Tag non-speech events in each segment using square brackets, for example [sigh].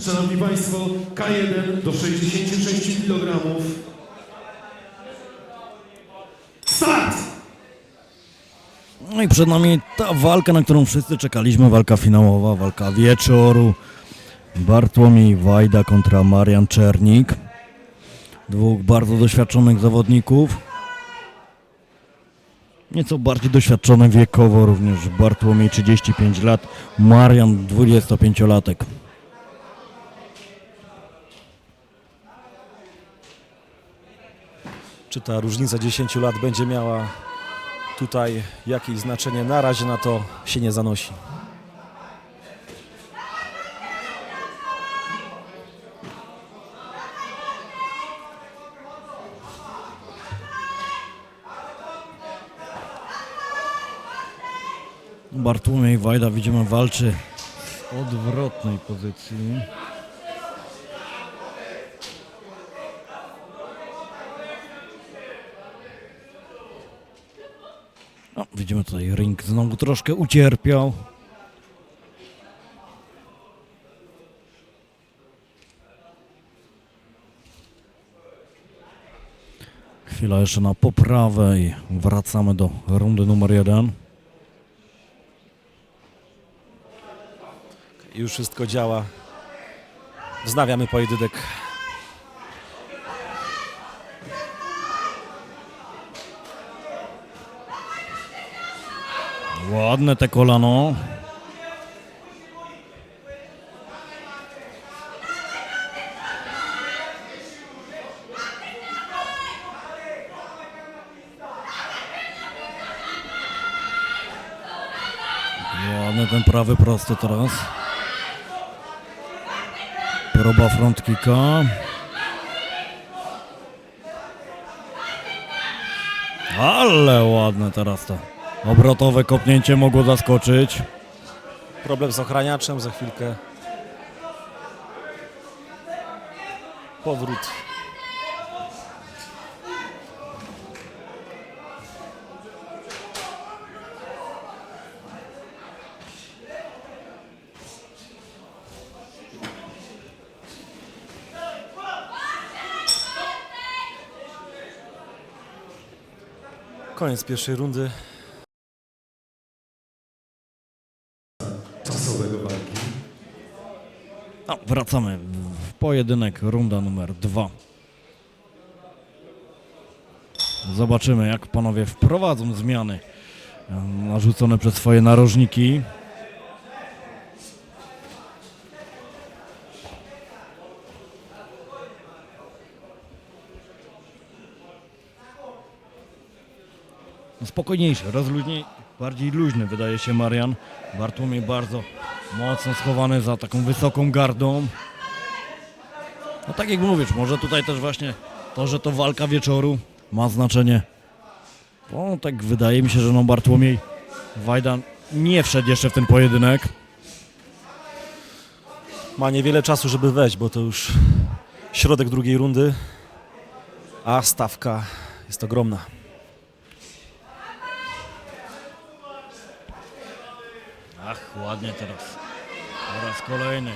Szanowni Państwo, K1 do 66 kg. Start! No i przed nami ta walka, na którą wszyscy czekaliśmy, walka finałowa, walka wieczoru. Bartłomiej Wajda kontra Marian Czernik. Dwóch bardzo doświadczonych zawodników. Nieco bardziej doświadczony wiekowo również Bartłomiej 35 lat, Marian 25-latek. Czy ta różnica 10 lat będzie miała tutaj jakieś znaczenie? Na razie na to się nie zanosi. Bartłomiej Wajda widzimy walczy z odwrotnej pozycji. Widzimy tutaj ring znowu troszkę ucierpiał. Chwila jeszcze na poprawę i wracamy do rundy numer jeden. Już wszystko działa. Wznawiamy pojedynek. Ładne te kolano. Ładny ten prawy prosty teraz. Próba front kicka. Ale ładne teraz to. Obrotowe kopnięcie mogło zaskoczyć. Problem z ochraniaczem za chwilkę. Powrót. Koniec pierwszej rundy. Czasowego walki. No, wracamy w pojedynek, runda numer dwa. Zobaczymy, jak panowie wprowadzą zmiany narzucone przez swoje narożniki. Spokojniejszy, rozluźniej, bardziej luźny wydaje się Marian. Bartłomiej bardzo mocno schowany za taką wysoką gardą. No tak jak mówisz, może tutaj też właśnie to, że to walka wieczoru ma znaczenie. Bo tak wydaje mi się, że no Bartłomiej Wajda nie wszedł jeszcze w ten pojedynek. Ma niewiele czasu, żeby wejść, bo to już środek drugiej rundy, a stawka jest ogromna. Ach, ładnie teraz. Po raz kolejny.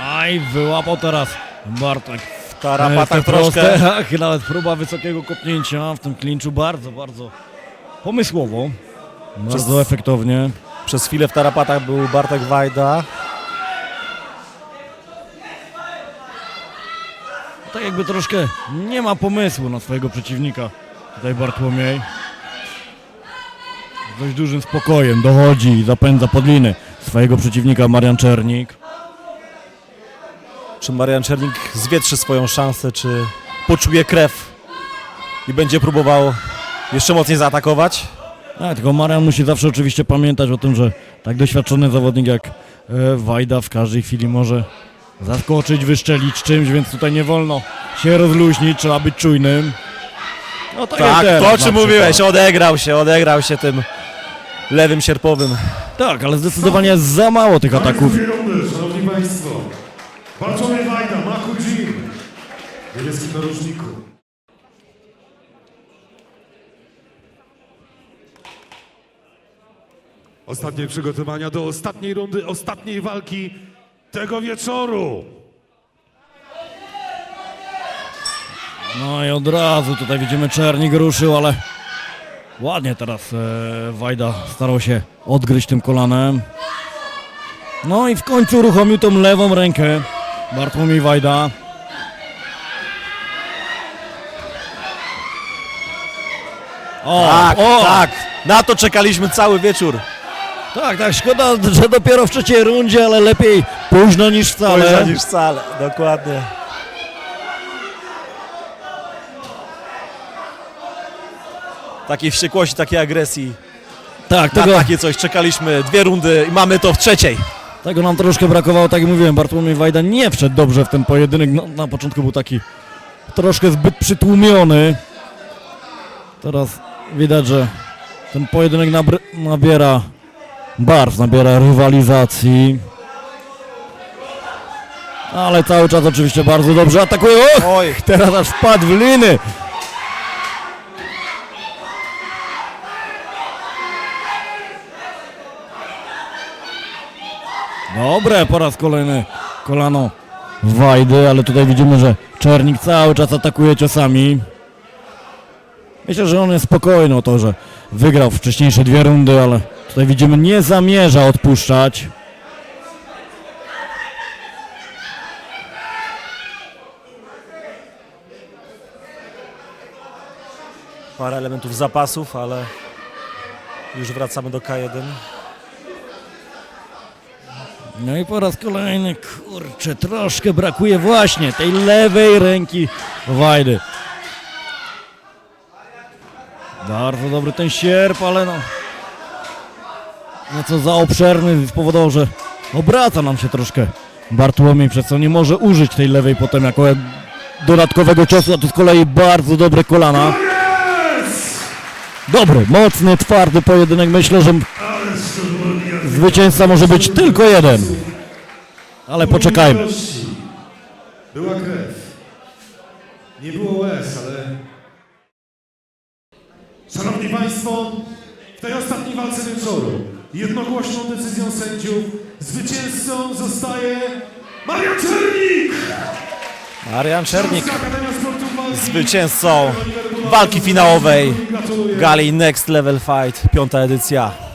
Aj, wyłapał teraz Bartek. W tarapatach troszkę. [laughs] ach, nawet próba wysokiego kopnięcia w tym klinczu bardzo, bardzo pomysłowo. Bardzo efektownie. Przez chwilę w tarapatach był Bartek Wajda. Tak jakby troszkę nie ma pomysłu na swojego przeciwnika. Tutaj Bartłomiej. Z dość dużym spokojem dochodzi i zapędza pod liny swojego przeciwnika Marian Czernik. Czy Marian Czernik zwietrzy swoją szansę, czy poczuje krew i będzie próbował jeszcze mocniej zaatakować? Tak, tylko Marian musi zawsze oczywiście pamiętać o tym, że tak doświadczony zawodnik jak e, Wajda w każdej chwili może zaskoczyć, wyszczelić czymś, więc tutaj nie wolno się rozluźnić, trzeba być czujnym. No tak, Tak, teraz to o czym mówiłeś, odegrał się, odegrał się tym lewym sierpowym. Tak, ale zdecydowanie jest za mało tych ataków. rundy, szanowni Państwo. Bartłomiej Wajda, Maku Jim. narożniku. Ostatnie przygotowania do ostatniej rundy, ostatniej walki tego wieczoru. No i od razu tutaj widzimy Czernik ruszył, ale ładnie teraz e, Wajda starał się odgryźć tym kolanem. No i w końcu uruchomił tą lewą rękę Bartłomiej Wajda. O, Tak, o, tak. Na to czekaliśmy cały wieczór. Tak, tak, szkoda, że dopiero w trzeciej rundzie, ale lepiej późno niż wcale. Późno niż wcale, dokładnie. Takiej wściekłości, takiej agresji. Tak, Na tego, takie coś czekaliśmy dwie rundy i mamy to w trzeciej. Tego nam troszkę brakowało, tak jak mówiłem, Bartłomiej Wajda nie wszedł dobrze w ten pojedynek, no, na początku był taki troszkę zbyt przytłumiony. Teraz widać, że ten pojedynek nabiera barw, nabiera rywalizacji. Ale cały czas oczywiście bardzo dobrze atakuje. Och, Oj, teraz aż wpadł w liny. Dobre, po raz kolejny kolano Wajdy, ale tutaj widzimy, że Czernik cały czas atakuje ciosami. Myślę, że on jest spokojny o to, że wygrał wcześniejsze dwie rundy, ale tutaj widzimy, nie zamierza odpuszczać. parę elementów zapasów, ale już wracamy do K1. No i po raz kolejny, kurczę, troszkę brakuje właśnie tej lewej ręki Wajdy. Bardzo dobry ten sierp, ale no... Nieco za obszerny spowodował, że obraca nam się troszkę Bartłomiej, przez co nie może użyć tej lewej potem jako dodatkowego ciosu, a to z kolei bardzo dobre kolana. Dobry, mocny, twardy pojedynek. Myślę, że zwycięzca może być tylko jeden. Ale poczekajmy. Była krew. Nie było łez, ale... Szanowni Państwo, w tej ostatniej walce wieczoru jednogłośną decyzją sędziów zwycięzcą zostaje Marian Czernik! Marian Czernik, zwycięzcą walki finałowej gali Next Level Fight, piąta edycja.